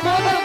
જઈએ કે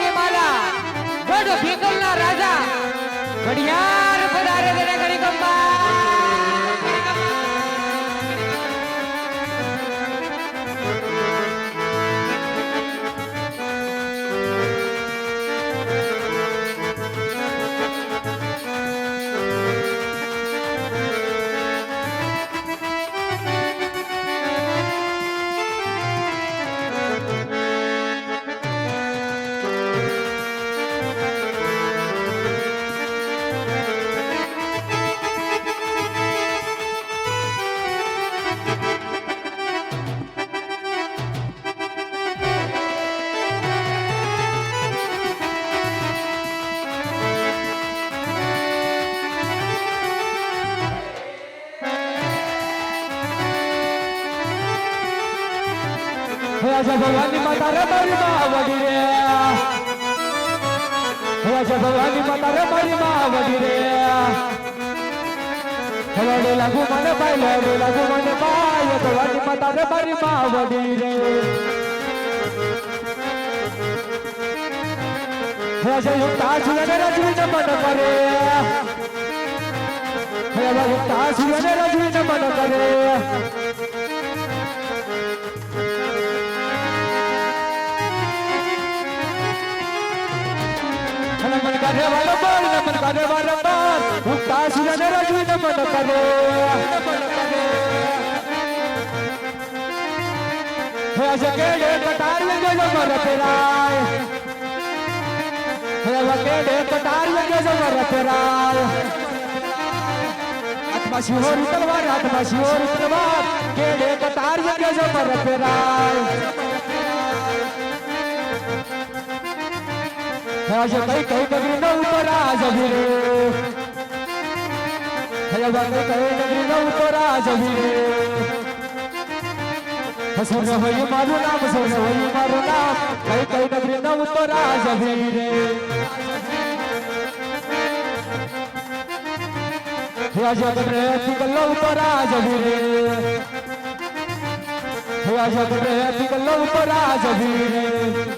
ભગવાનની માતા રે મારી માં, વડી રે. રાજા ભગવાનની માતા રે મારી માં, વડી રે. હવાડે લાગુ મને ભાઈ, લડે લાગુ મને ભાઈ ભગવાનની માતા રે મારી માં, વડી રે. રાજા યુક્તા સુરને રજવીને મન કરે. રાજા યુક્તા સુરને રજવીને મન નમન કરે. વાલો બોલ નમન કરે વાલો બોલ ઉગતા સૂર્યને રજવી નમન કરે હે જગેડે કટાર લગે જો મર પેરાય હે વગેડે કટાર લગે જો મર પેરાય હાથમાં શિહોરી તલવાર હાથમાં શિહોરી તલવાર કેડે કટાર લગે જો આજે કઈ કઈ નગરી ન ઉપરા જવીરે હે કઈ કઈ નગરી ન ઉપરા જવીરે હસુર હોય મારું નામ હસુર હોય મારું નામ કઈ કઈ નગરી ન ઉપરા આજે કટરે તિકલ્લો ઉપરા જવીરે આજે કટરે તિકલ્લો ઉપરા જવીરે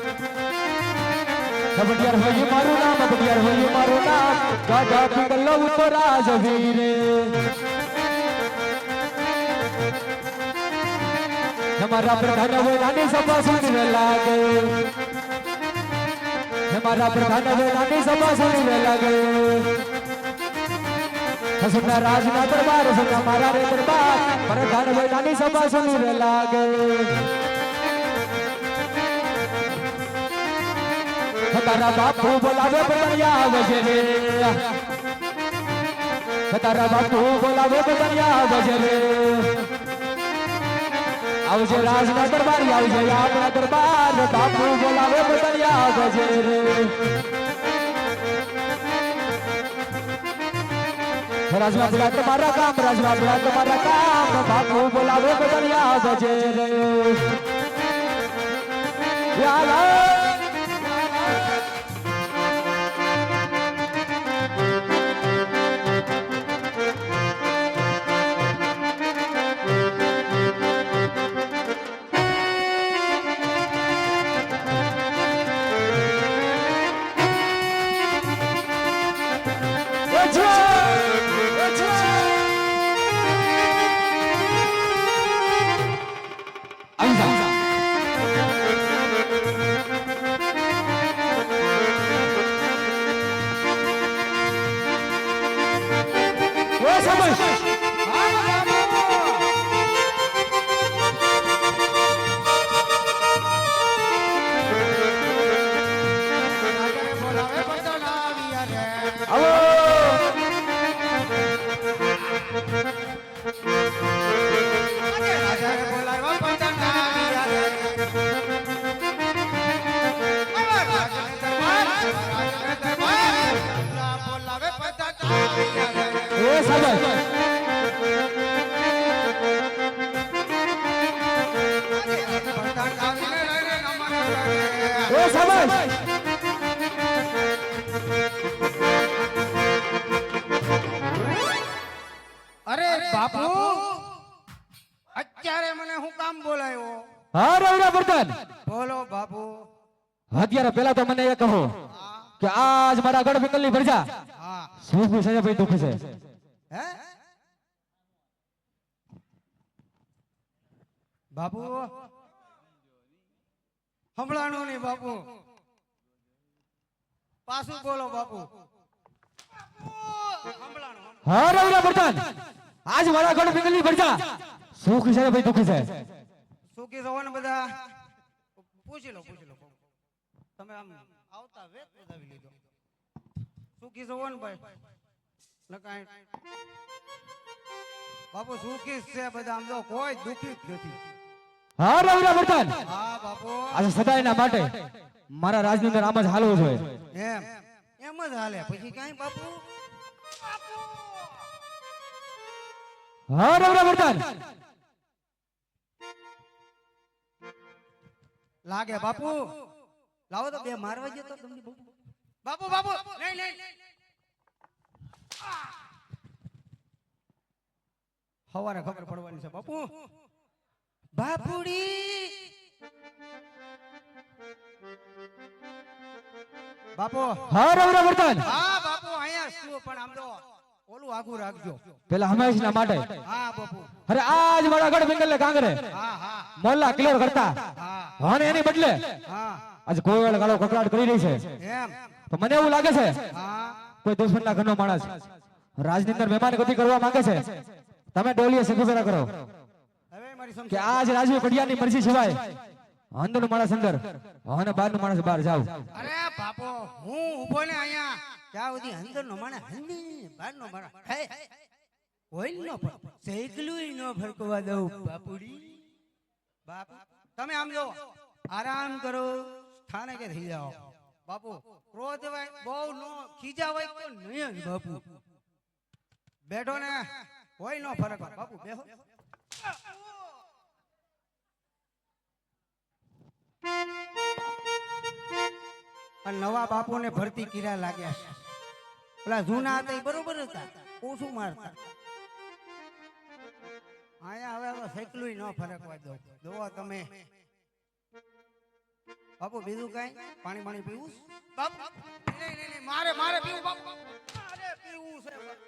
કબડિયાર હોય મારું નામ કબડિયાર હોય મારું નામ ગાડા પિંગલો તો રાજવીરે हमारा प्रधान वेदानी सभा सुनने लागे हमारा प्रधान वेदानी सभा सुनने लागे सुनना राजना दरबार सुनना हमारा रे दरबार प्रधान वेदानी सभा सुनने लागे તારા બાપુ બોલાવે બદનિયા રે તારા બાપુ બોલાવે બદનિયા રે આવજે રાજના દરબાર, આવજે આપણા દરબાર. બાપુ બોલાવે બદનિયા રે રાજના બોલા તમારા કામ, રાજના બોલા તમારા કામ. બાપુ બોલાવે બદનિયા રે યાલા એ એ અરે બાપુ અત્યારે મને હું કામ બોલાયો? હા રવિરા વર્તન. બોલો બાપુ. અત્યારે પેલા તો મને એ કહો કે આજ મારા ગઢ વિકલની પ્રજા હા. સુખ છે ભાઈ દુખી છે. હે? બાપુ હમણાંનું નહીં બાપુ. પાછું બોલો બાપુ. હા રવિરા આજ મારા ગણ વિકલની પ્રજા સુખી છે ભાઈ દુઃખ છે? સુખી ને બધા. પૂછી લો પૂછી લો. તમે આમ આવતા વેત બતાવી લીધો. સુખી થવો ને ભાઈ. નકાય બાપુ સુખી છે બધા. આમ કોઈ દુખી જ નથી. હા રવિરા વર્તન હા બાપુ. આજે સદાયના માટે મારા રાજની અંદર આમ જ હાલવું જોઈએ. એમ. એમ જ હાલે. પછી કાઈ બાપુ? હા રવિરા વર્તન લાગે બાપુ? લાવો તો બે મારવા જતો તમને બાપુ બાપુ બાપુ નહીં નહીં હવારે ખબર પડવાની છે બાપુ. બાપુડી. બાપુ. હા રવિરા વર્તન. હા બાપુ અહીંયા શું પણ આમ તો ઓલું આગું રાખજો. પેલા હંમેશના માટે. હા બાપુ. અરે આજ મારા ગઢ વિકલને કાંગરે હા હા. મોલ્લા ક્લિયર કરતા. હા. અને એની બદલે. હા. આજ કોઈ વેળ ગાળો કકડાટ કરી રહી છે. એમ. તો મને એવું લાગે છે હા. કોઈ દુશ્મનના ઘરનો માણસ રાજની અંદર મહેમાન ગતિ કરવા માંગે છે. તમે ડોલીએ સગુફેરા કરો. કે આજ રાજુ કડિયાની મરજી સિવાય? અંદરનું માણસ અંદર. અને બહારનું માણસ બહાર જાવ અરે બાપો હું ઊભો ને અહીંયા ત્યાં સુધી અંદર નો માણસ હંદી બહાર નો માણસ. હે નો સૈકલું નો ફરકવા દઉં બાપુડી. બાપ તમે આમ જો આરામ કરો સ્થાને કે થઈ જાઓ. બાપુ ક્રોધ હોય બહુ નો ખીજા હોય તો નહીં બાપુ. બેઠો ને કોઈ નો ફરક. બાપુ બેહો. અને નવા બાપુને ભરતી કીરા લાગ્યા છે પેલા જૂના હતા એ બરોબર હતા ઓછું મારતા અહીંયા હવે હવે સૈકલું ન ફરકવા દો જોવો તમે બાપુ બીજું કઈ પાણી પાણી પીવું છે? બાપુ નહીં નહીં નહીં મારે મારે પીવું બાપુ મારે પીવું છે બાપુ.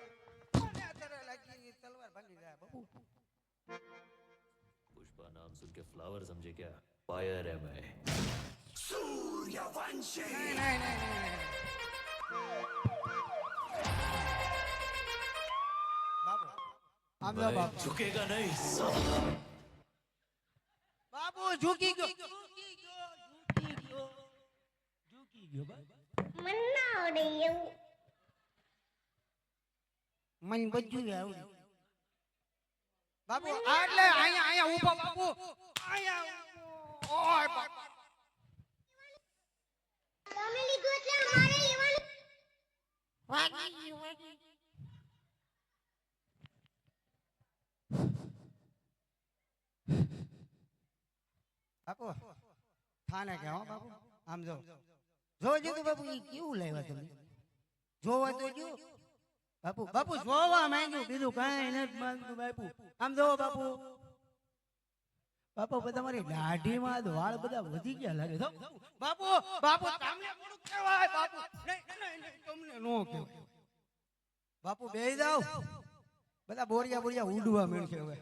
મને અત્યારે લાગી તલવાર ભાંગી જાય બાપુ पुष्पा नाम सुन के फ्लावर समझे क्या फायर है मैं Suryavanshi. Này, này, này, này, này. Babu ઝુકેગા નહીં બાબુ ઝુકી ગયો ઝુકી ગયો ઝુકી ગયો ઝુકી ગયો મને ના આવડે એવું મને બધું આવડે બાબુ આટલે અહીંયા અહીંયા ઊભા બાબુ અહીંયા ઓય બાબુ બાપુ કેવું લાવ્યા તમે જોવા તો જો બાપુ બાપુ, જોવા માંગ્યું, બીજું કાંઈ નથી માંગતું બાપુ. આમ જો બાપુ. બાપુ તમારી દાઢીમાં વાળ બધા વધી ગયા લાગે તો બાપુ બાપુ તમને મોડું કહેવાય બાપુ. તમને નો કહેવાય. બાપુ બેહી જાવ બધા બોરિયા બોરિયા ઉડવા મળશે હવે.